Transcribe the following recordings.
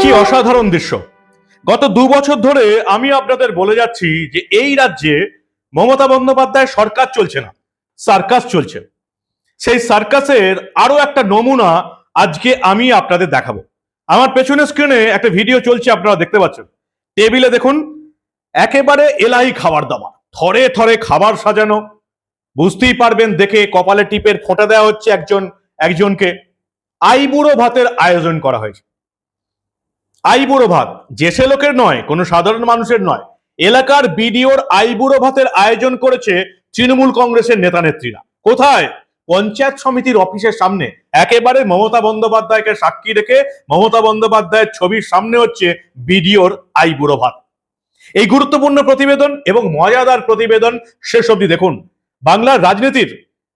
কি অসাধারণ দৃশ্য। গত দু বছর ধরে আমি আপনাদের বলে যাচ্ছি যে এই রাজ্যে মমতা বন্দ্যোপাধ্যায় সরকার চলছে না, সার্কাস চলছে। সেই সার্কাসের আরও একটা নমুনা আজকে আমি আপনাদের দেখাবো। আমার পেছনের স্ক্রিনে একটা ভিডিও চলছে, আপনারা দেখতে পাচ্ছেন। টেবিলে দেখুন, একেবারে এলাহি খাবার দাবার। থরে থরে খাবার সাজানো। বুঝতেই পারবেন দেখে কপালে টিপের ফোঁটা দেওয়া হচ্ছে একজন, একজনকে। আইবুড়ো ভাতের আয়োজন করা হয়েছে। আইবুড়ো ভাত যেসে লোকের নয়, কোনো সাধারণ মানুষের নয়। এলাকার বিডিওর আইবুড়ো ভাতের আয়োজন করেছে তৃণমূল কংগ্রেসের নেতা নেত্রীরা। কোথায়? পঞ্চায়েত সমিতির অফিসের সামনে। একেবারে মমতা বন্দ্যোপাধ্যায়কে সাক্ষী রেখে মমতা বন্দ্যোপাধ্যায়ের ছবির সামনে হচ্ছে বিডিওর আইবুড়ো ভাত। এই গুরুত্বপূর্ণ প্রতিবেদন এবং মজাদার প্রতিবেদন শেষ অবধি দেখুন। বাংলার রাজনীতির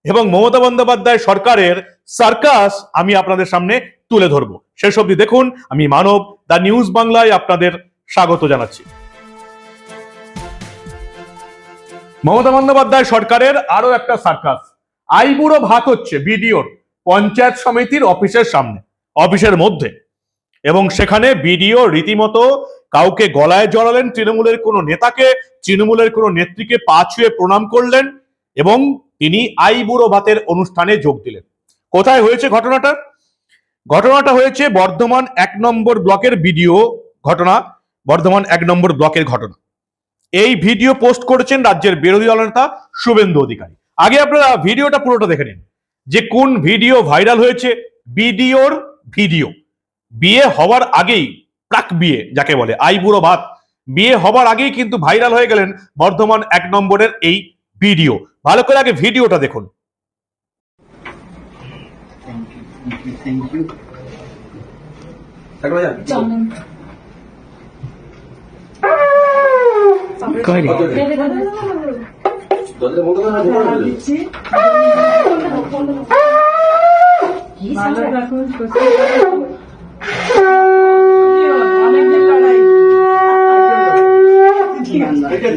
এবং মমতা বন্দ্যোপাধ্যায় সরকারের সার্কাস আমি আপনাদের সামনে তুলে ধরবো। শেষ অবধি দেখুন, আমি মানব দা নিউজ বাংলায় আপনাদের স্বাগত জানাচ্ছি। মমতা বন্দ্যোপাধ্যায় সরকারের আরও একটা সার্কাস। আইবুড়ো ভাত হচ্ছে বিডিওর, পঞ্চায়েত সমিতির অফিসের সামনে, অফিসের মধ্যে। এবং সেখানে বিডিও রীতিমতো কাউকে গলায় জড়ালেন, তৃণমূলের কোনো নেতাকে, তৃণমূলের কোনো নেত্রীকে পা ছুঁয়ে প্রণাম করলেন এবং তিনি আইবুড়ো ভাতের অনুষ্ঠানে যোগ দিলেন। কোথায় হয়েছে ঘটনাটা? ঘটনাটা হয়েছে বর্ধমান এক নম্বর ব্লকের ভিডিও ঘটনা, বর্ধমান এক নম্বর ব্লকের ঘটনা। এই ভিডিও পোস্ট করেছেন রাজ্যের বিরোধী দলনেতা শুভেন্দু অধিকারী। আগে আপনারা ভিডিওটা পুরোটা দেখে নিন, যে কোন ভিডিও ভাইরাল হয়েছে, বিডিওর ভিডিও। বিয়ে হওয়ার আগেই প্রাক বিয়ে যাকে বলে আইবুড়ো ভাত। বিয়ে হবার আগেই কিন্তু ভাইরাল হয়ে গেলেন বর্ধমান এক নম্বরের এই ভিডিও। ভালো করে আগে ভিডিওটা দেখুন। You. থাকবে যান চন্দন কয়নি? দরজা বন্ধ করে রাখো, বন্ধ করে দিও। দিচ্ছি ভালো থাকুন সুস্থ থাকুন। অনেকদিন লড়াই রেখে দাও। শুরু করুন। সব যাবে, শুরু করে দিন। এবার সবাই ছেড়ে দাও, দিন, জায়গাটা এই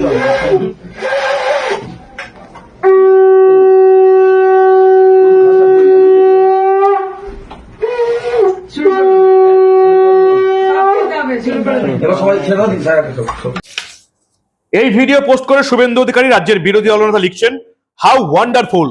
ভিডিও পোস্ট করে শুভেন্দু অধিকারী রাজ্যের বিরোধী দলনেতা লিখছেন how wonderful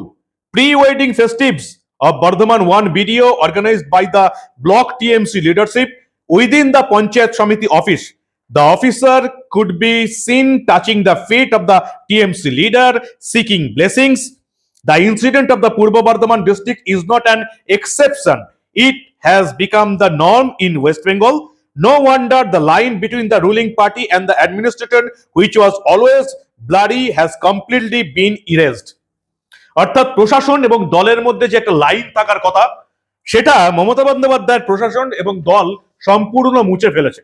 pre wedding festives of Bardhaman one video organized by the block TMC leadership within the panchayat samiti office The officer could be seen touching the feet of the TMC leader, seeking blessings. The incident of the Purba Bardhaman district is not an exception. It has become the norm in West Bengal. No wonder the line between the ruling party and the administration, which was always bloody, has completely been erased. অর্থাৎ প্রশাসন এবং দলের মধ্যে যে একটা line থাকার কথা সেটা মমতা বন্দ্যোপাধ্যায়ের প্রশাসন এবং দল সম্পূর্ণ মুছে ফেলেছে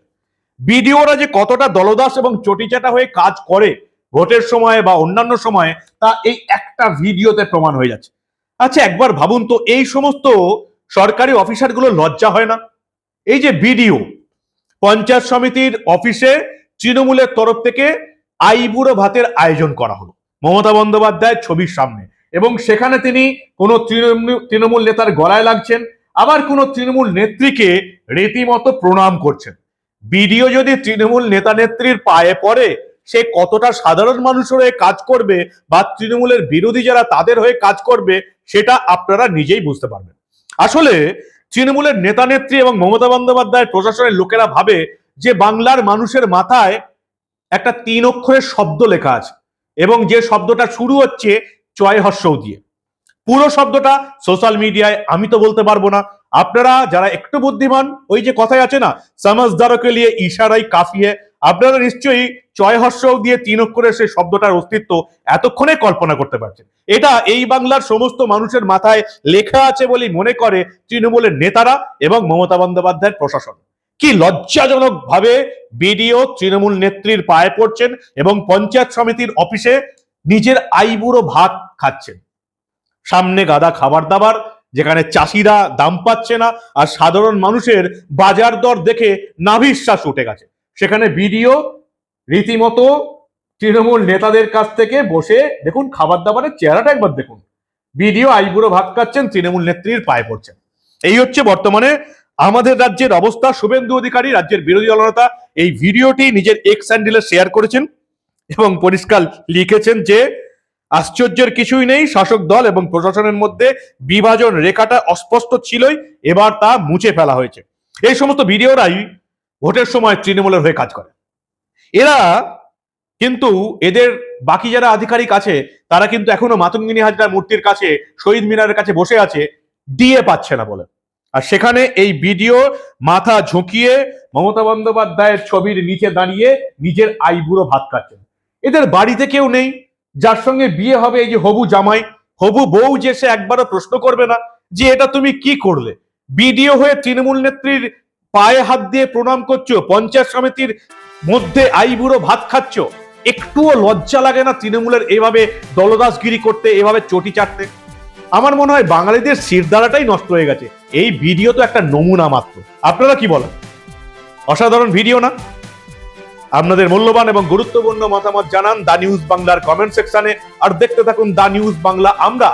বিডিওরা যে কতটা দলদাস এবং চটিচাটা হয়ে কাজ করে ভোটের সময় বা অন্যান্য সময়ে, তা এই একটা ভিডিওতে প্রমাণ হয়ে যাচ্ছে। আচ্ছা একবার ভাবুন তো, এই সমস্ত সরকারি অফিসারগুলো লজ্জা হয় না? এই যে বিডিও, পঞ্চায়েত সমিতির অফিসে তৃণমূলের তরফ থেকে আইবুড়ো ভাতের আয়োজন করা হলো, মমতা বন্দ্যোপাধ্যায়ের ছবির সামনে। এবং সেখানে তিনি কোনো তৃণমূল নেতার গলায় লাগছেন, আবার কোনো তৃণমূল নেত্রীকে রীতিমতো প্রণাম করছেন। বিডিও যদি তৃণমূল নেতা নেত্রীর পায়ে পড়ে, সে কতটা সাধারণ মানুষের হয়ে কাজ করবে বা তৃণমূলের বিরোধী যারা তাদের হয়ে কাজ করবে, সেটা আপনারা নিজেই বুঝতে পারবেন। আসলে তৃণমূলের নেতা নেত্রী এবং মমতা বন্দ্যোপাধ্যায়ের প্রশাসনের লোকেরা ভাবে যে বাংলার মানুষের মাথায় একটা তিন অক্ষরের শব্দ লেখা আছে এবং যে শব্দটা শুরু হচ্ছে, চয় হর্ষও দিয়ে পুরো শব্দটা সোশ্যাল মিডিয়ায় আমি তো বলতে পারব না। আপনারা যারা একটু বুদ্ধিমান, ওই যে কথাই আছে না, সমাজদারকে লিয়ে ইশারাই কাফিয়ে আপনারা নিশ্চয়ই চয় হর্ষও দিয়ে তিন অক্ষরের সেই শব্দটার অস্তিত্ব এতক্ষণে কল্পনা করতে পারছেন। এটা এই বাংলার সমস্ত মানুষের মাথায় লেখা আছে বলেই মনে করে তৃণমূলের নেতারা এবং মমতা বন্দ্যোপাধ্যায়ের প্রশাসন। কি লজ্জাজনক ভাবে বিডিও তৃণমূল নেত্রীর পায়ে পড়ছেন এবং পঞ্চায়েত সমিতির অফিসে নিজের আইবুড়ো ভাত খাচ্ছেন। সামনে গাদা খাবার দাবার যেখানে চাষিরা দাম পাচ্ছে না আর সাধারণ মানুষের বাজার দর দেখে নাভিশ্বাস উঠে গেছে। সেখানে বিডিও, রীতিমতো তৃণমূল নেতাদের কাছ থেকে বসে দেখুন খাবার দাবারের চেহারাটা একবার দেখুন। ভিডিও আইবুড়ো ভাত খাচ্ছেন, তৃণমূল নেত্রীর পায়ে পড়ছেন। এই হচ্ছে বর্তমানে আমাদের রাজ্যের অবস্থা। শুভেন্দু অধিকারী, রাজ্যের বিরোধী দলনেতা এই ভিডিওটি নিজের এক্স হ্যান্ডেলে শেয়ার করেছেন এবং পরিষ্কার লিখেছেন যে আশ্চর্যের কিছুই নেই। শাসক দল এবং প্রশাসনের মধ্যে বিভাজন রেখাটা অস্পষ্ট ছিলই, এবার তা মুছে ফেলা হয়েছে। এই সমস্ত ভিডিওরাই ভোটের সময় তৃণমূলের হয়ে কাজ করে। এরা কিন্তু এদের বাকি যারা আধিকারিক আছে, তারা কিন্তু এখনও মাতঙ্গিনী হাজরার মূর্তির কাছে, শহীদ মিনারের কাছে বসে আছে দিয়ে পাচ্ছে না বলে। আর সেখানে এই ভিডিও মাথা ঝুঁকিয়ে মমতা বন্দ্যোপাধ্যায়ের ছবির নিচে দাঁড়িয়ে নিজের আইবুড়ো ভাত খাচ্ছেন এদের বাড়িতে কেউ নেই যার সঙ্গে বিয়ে হবে এই যে হবু জামাই, হবু বউ যে সে একবারও প্রশ্ন করবে না যে এটা তুমি কি করলে? বিডিও হয়ে তৃণমূল নেত্রীর পায়ে হাত দিয়ে প্রণাম করছ, পঞ্চায়েত সমিতির মধ্যে আইবুড়ো ভাত খাচ্ছ, একটুও লজ্জা লাগে না তৃণমূলের এভাবে দলদাসগিরি করতে, এভাবে চটি চাটতে? আমার মনে হয় বাঙালিদের শিরদাঁড়াটাই নষ্ট হয়ে গেছে। এই ভিডিও তো একটা নমুনা মাত্র। আপনারা কি বলেন? অসাধারণ ভিডিও না? আপনাদের মূল্যবান এবং গুরুত্বপূর্ণ মতামত জানান দা নিউজ বাংলার কমেন্ট সেকশনে। আর দেখতে থাকুন দা নিউজ বাংলা। আমরা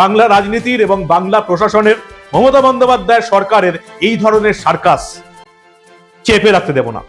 বাংলা রাজনীতির এবং বাংলা প্রশাসনের, মমতা বন্দ্যোপাধ্যায় সরকারের এই ধরনের সার্কাস চেপে রাখতে দেব না।